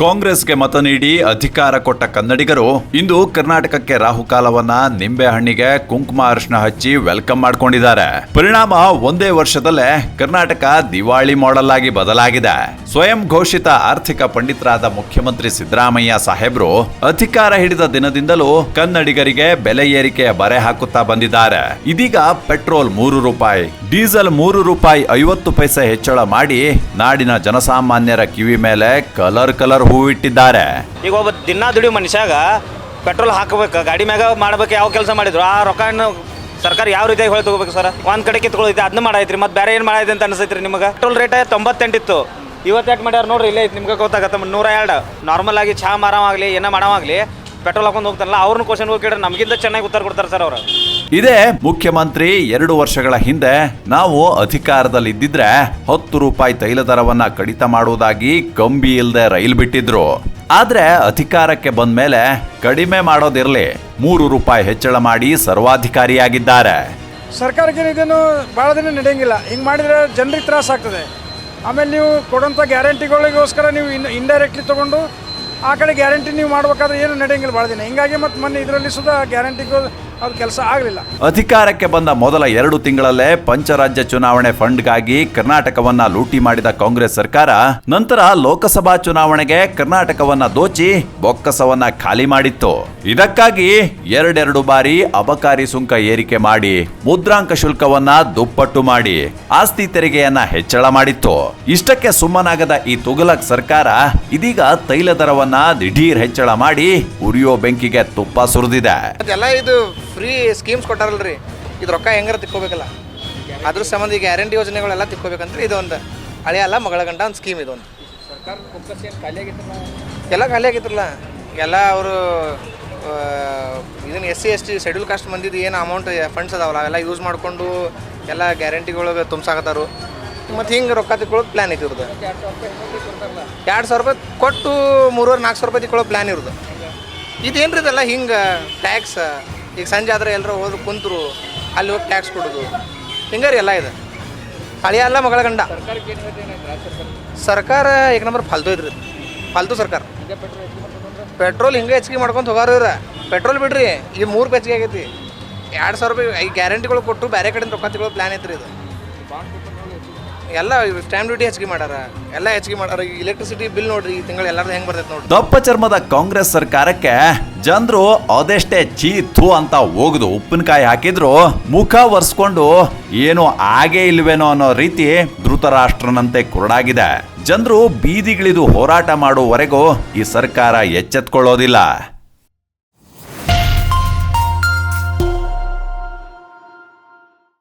ಕಾಂಗ್ರೆಸ್ಗೆ ಮತ ನೀಡಿ ಅಧಿಕಾರ ಕೊಟ್ಟ ಕನ್ನಡಿಗರು ಇಂದು ಕರ್ನಾಟಕಕ್ಕೆ ರಾಹುಕಾಲವನ್ನ ನಿಂಬೆ ಹಣ್ಣಿಗೆ ಕುಂಕುಮ ಅರಿಶಿನ ಹಚ್ಚಿ ವೆಲ್ಕಮ್ ಮಾಡ್ಕೊಂಡಿದ್ದಾರೆ. ಪರಿಣಾಮ ಒಂದೇ ವರ್ಷದಲ್ಲೇ ಕರ್ನಾಟಕ ದಿವಾಳಿ ಮಾಡಲ್ ಆಗಿ ಬದಲಾಗಿದೆ. ಸ್ವಯಂ ಘೋಷಿತ ಆರ್ಥಿಕ ಪಂಡಿತರಾದ ಮುಖ್ಯಮಂತ್ರಿ ಸಿದ್ದರಾಮಯ್ಯ ಸಾಹೇಬ್ರು ಅಧಿಕಾರ ಹಿಡಿದ ದಿನದಿಂದಲೂ ಕನ್ನಡಿಗರಿಗೆ ಬೆಲೆ ಏರಿಕೆಯ ಬರೆ ಹಾಕುತ್ತಾ ಬಂದಿದ್ದಾರೆ. ಇದೀಗ ಪೆಟ್ರೋಲ್ ಮೂರು ರೂಪಾಯಿ, ಡೀಸೆಲ್ ಮೂರು ರೂಪಾಯಿ ಐವತ್ತು ಪೈಸೆ ಹೆಚ್ಚಳ ಮಾಡಿ ನಾಡಿನ ಜನಸಾಮಾನ್ಯರ ಕಿವಿ ಮೇಲೆ ಕಲರ್ ಕಲರ್ ಹೂವಿಟ್ಟಿದ್ದಾರೆ. ಈಗ ಒಬ್ಬ ದಿನ ದುಡಿ ಮನುಷ್ಯಾಗ ಪೆಟ್ರೋಲ್ ಹಾಕಬೇಕು, ಗಾಡಿ ಮ್ಯಾಗ ಮಾಡ್ಬೇಕು, ಯಾವ ಕೆಲಸ ಮಾಡಿದ್ರು, ಆ ರೊಕ್ಕ ಸರ್ಕಾರ ಯಾವ ರೀತಿಯಾಗಿ ಹೇಳಿ ತಗೋಬೇಕು ಸರ್? ಒಂದ್ ಕಡೆ ಕಿತ್ಕೊಳ್ಳೈತಿ ಅದನ್ನ ಮಾಡೈತ್ರಿ ಮತ್ತೆ ಬೇರೆ ಏನು ಮಾಡೈತೆ ಅಂತ ಅನಿಸೈತ್ರಿ ನಿಮಗೆ? ಪೆಟ್ರೋಲ್ ರೇಟ್ ತೊಂಬತ್ತೆಂಟಿತ್ತು. ಇವತ್ತು ಯಾಕೆ ಮಾಡ್ಯಾರ ನೋಡ್ರಿ ಇಲ್ಲೇ ಐತಿ ನಿಮ್ಗೆ ಗೊತ್ತಾಗತ್ತೆ ನೂರ ಎರಡು. ನಾರ್ಮಲ್ ಆಗಿ ಚಹಾ ಮಾರವಾಗಲಿ ಏನೋ ಮಾಡವಾಗಲಿ ಪೆಟ್ರೋಲ್ ಹಾಕೊಂಡು ಹೋಗ್ತಾರಲ್ಲ ಅವ್ರನ್ನ ಕ್ವಶನ್ ಹೋಗಿ ಕೇಳಿದ್ರೆ ನಮಗಿಂತ ಚೆನ್ನಾಗಿ ಉತ್ತರ ಕೊಡ್ತಾರೆ ಸರ್ ಅವರು. ಇದೇ ಮುಖ್ಯಮಂತ್ರಿ ಎರಡು ವರ್ಷಗಳ ಹಿಂದೆ ನಾವು ಅಧಿಕಾರದಲ್ಲಿ ಇದ್ದಿದ್ರೆ ಹತ್ತು ರೂಪಾಯಿ ತೈಲ ದರವನ್ನ ಕಡಿತ ಮಾಡುವುದಾಗಿ ಕಂಬಿ ಇಲ್ಲದೆ ರೈಲ್ ಬಿಟ್ಟಿದ್ರು. ಆದ್ರೆ ಅಧಿಕಾರಕ್ಕೆ ಬಂದ ಮೇಲೆ ಕಡಿಮೆ ಮಾಡೋದಿರಲಿ ಮೂರು ರೂಪಾಯಿ ಹೆಚ್ಚಳ ಮಾಡಿ ಸರ್ವಾಧಿಕಾರಿಯಾಗಿದ್ದಾರೆ. ಸರ್ಕಾರಕ್ಕೆ ಇದನ್ನು ಭಾಳ ದಿನ ನಡೆಯಂಗಿಲ್ಲ. ಹಿಂಗೆ ಮಾಡಿದ್ರೆ ಜನರಿಗೆ ತ್ರಾಸ ಆಗ್ತದೆ. ಆಮೇಲೆ ನೀವು ಕೊಡೋಂಥ ಗ್ಯಾರಂಟಿಗಳಿಗೋಸ್ಕರ ನೀವು ಇನ್ ಇಂಡೈರೆಕ್ಟ್ಲಿ ತೊಗೊಂಡು ಆ ಕಡೆ ಗ್ಯಾರಂಟಿ ನೀವು ಮಾಡ್ಬೇಕಾದ್ರೆ ಏನು ನಡೆಯಂಗಿಲ್ಲ. ಭಾಳ ದಿನ. ಹಿಂಗಾಗಿ ಮತ್ತು ಮೊನ್ನೆ ಇದರಲ್ಲಿ ಸುದ ಗ್ಯಾರಂಟಿಗೂ ಅದು ಕೆಲಸ ಆಗಲಿಲ್ಲ. ಅಧಿಕಾರಕ್ಕೆ ಬಂದ ಮೊದಲ ಎರಡು ತಿಂಗಳಲ್ಲೇ ಪಂಚರಾಜ್ಯ ಚುನಾವಣೆ ಫಂಡ್ಗಾಗಿ ಕರ್ನಾಟಕವನ್ನ ಲೂಟಿ ಮಾಡಿದ ಕಾಂಗ್ರೆಸ್ ಸರ್ಕಾರ ನಂತರ ಲೋಕಸಭಾ ಚುನಾವಣೆಗೆ ಕರ್ನಾಟಕವನ್ನ ದೋಚಿ ಬೊಕ್ಕಸವನ್ನ ಖಾಲಿ ಮಾಡಿತ್ತು. ಇದಕ್ಕಾಗಿ ಎರಡೆರಡು ಬಾರಿ ಅಬಕಾರಿ ಸುಂಕ ಏರಿಕೆ ಮಾಡಿ ಮುದ್ರಾಂಕ ಶುಲ್ಕವನ್ನ ದುಪ್ಪಟ್ಟು ಮಾಡಿ ಆಸ್ತಿ ತೆರಿಗೆಯನ್ನ ಹೆಚ್ಚಳ ಮಾಡಿತ್ತು. ಇಷ್ಟಕ್ಕೆ ಸುಮ್ಮನಾಗದ ಈ ತುಗಲಕ್ ಸರ್ಕಾರ ಇದೀಗ ತೈಲ ದರವನ್ನ ದಿಢೀರ್ ಹೆಚ್ಚಳ ಮಾಡಿ ಉರಿಯೋ ಬೆಂಕಿಗೆ ತುಪ್ಪ ಸುರಿದಿದೆ. ಅದೆಲ್ಲ ಇದು ಫ್ರೀ ಸ್ಕೀಮ್ಸ್ ಕೊಟ್ಟಾರಲ್ರಿ. ಇದು ರೊಕ್ಕ ಹೆಂಗಾರ ತಿಕ್ಕೋಬೇಕಲ್ಲ. ಅದ್ರ ಸಂಬಂಧ ಈ ಗ್ಯಾರಂಟಿ ಯೋಜನೆಗಳೆಲ್ಲ ತಿಕ್ಕೋಬೇಕಂದ್ರೆ ಇದೊಂದು ಹಳೆ ಹಳೆಯ ಅಲ್ಲ ಮಗಳ ಗಂಡ ಒಂದು ಸ್ಕೀಮ್ ಇದೊಂದು. ಎಲ್ಲ ಖಾಲಿ ಆಗಿತ್ತಲ್ಲ. ಎಲ್ಲ ಅವರು ಇದನ್ನ S C S T schedule caste ಬಂದಿದ್ದು ಏನು ಅಮೌಂಟ್ ಫಂಡ್ಸ್ ಅದಾವಲ್ಲ ಅವೆಲ್ಲ ಯೂಸ್ ಮಾಡಿಕೊಂಡು ಎಲ್ಲ ಗ್ಯಾರಂಟಿಗಳು ತುಂಬ್ಸಾಕತ್ತಾರು. ಮತ್ತು ಹಿಂಗೆ ರೊಕ್ಕ ತಿಕ್ಕೊಳ್ಳೋದು ಪ್ಲ್ಯಾನ್ ಐತಿ ಇವ್ರದ್ದು ಎರಡು ಸಾವಿರ ರೂಪಾಯಿ ಕೊಟ್ಟು ಮೂರುವರೆ ನಾಲ್ಕು ಸಾವಿರ ರೂಪಾಯಿ ತಿಕ್ಕೊಳ್ಳೋ ಪ್ಲ್ಯಾನ್ ಇರೋದು ರೀ ಇದೆಲ್ಲ ಹಿಂಗೆ ಟ್ಯಾಕ್ಸ್ ಈಗ ಸಂಜೆ ಆದರೆ ಎಲ್ಲರೂ ಹೋದ್ರು, ಕುಂತರು, ಅಲ್ಲಿ ಹೋಗಿ ಟ್ಯಾಕ್ಸ್ ಕೊಡೋದು. ಹಿಂಗಾರಿ ಎಲ್ಲ ಇದೆ. ಹಳೆಯ ಅಲ್ಲ ಮಗಳ ಗಂಡ. ಸರ್ಕಾರ ಈಗ ನಂಬರ್ ಫಾಲ್ತು ಇದ್ರಿ. ಫಲ್ತು ಸರ್ಕಾರ. ಪೆಟ್ರೋಲ್ ಹಿಂಗೆ ಹೆಚ್ಚಿಗೆ ಮಾಡ್ಕೊಂತ ಹೋಗಾರ ಇವ್ರ. ಪೆಟ್ರೋಲ್ ಬಿಡ್ರಿ, ಈಗ ಮೂರು ಹೆಚ್ಚಿಗೆ ಆಗೈತಿ. ಎರಡು ಸಾವಿರ ರೂಪಾಯಿ ಈ ಗ್ಯಾರಂಟಿಗಳು ಕೊಟ್ಟು ಬೇರೆ ಕಡೆಯಿಂದ ರೊಕ್ಕ ತಗೊಳ್ಳೋ ಪ್ಲ್ಯಾನ್ ಐತ್ರಿ ಇದು. ಎಲ್ಲ ಸ್ಟ್ಯಾಂಪ್ ಡ್ಯೂಟಿ ಹೆಚ್ಚಿಗೆ ಮಾಡ್ಯಾರ. ಎಲ್ಲ ಹೆಚ್ಚಿಗೆ ಮಾಡ್ಯಾರ. ಈ ಎಲೆಕ್ಟ್ರಿಸಿಟಿ ಬಿಲ್ ನೋಡ್ರಿ, ಈ ತಿಂಗಳು ಎಲ್ಲಾರು ಹೆಂಗೆ ಬರ್ತೈತೆ ನೋಡ್ರಿ. ದಪ್ಪ ಚರ್ಮದ ಕಾಂಗ್ರೆಸ್ ಸರ್ಕಾರಕ್ಕೆ ಜನರು ಅದೆಷ್ಟೇ ಚೀ ಥೂ ಅಂತ ಹೋಗುದು, ಉಪ್ಪಿನಕಾಯಿ ಹಾಕಿದ್ರು ಮುಖ ಒರೆಸ್ಕೊಂಡು ಏನು ಆಗೇ ಇಲ್ವೇನೋ ಅನ್ನೋ ರೀತಿ ಧೃತರಾಷ್ಟ್ರನಂತೆ ಕುರುಡಾಗಿದೆ. ಜನರು ಬೀದಿಗಿಳಿದು ಹೋರಾಟ ಮಾಡುವವರೆಗೂ ಈ ಸರ್ಕಾರ ಎಚ್ಚೆತ್ಕೊಳ್ಳೋದಿಲ್ಲ.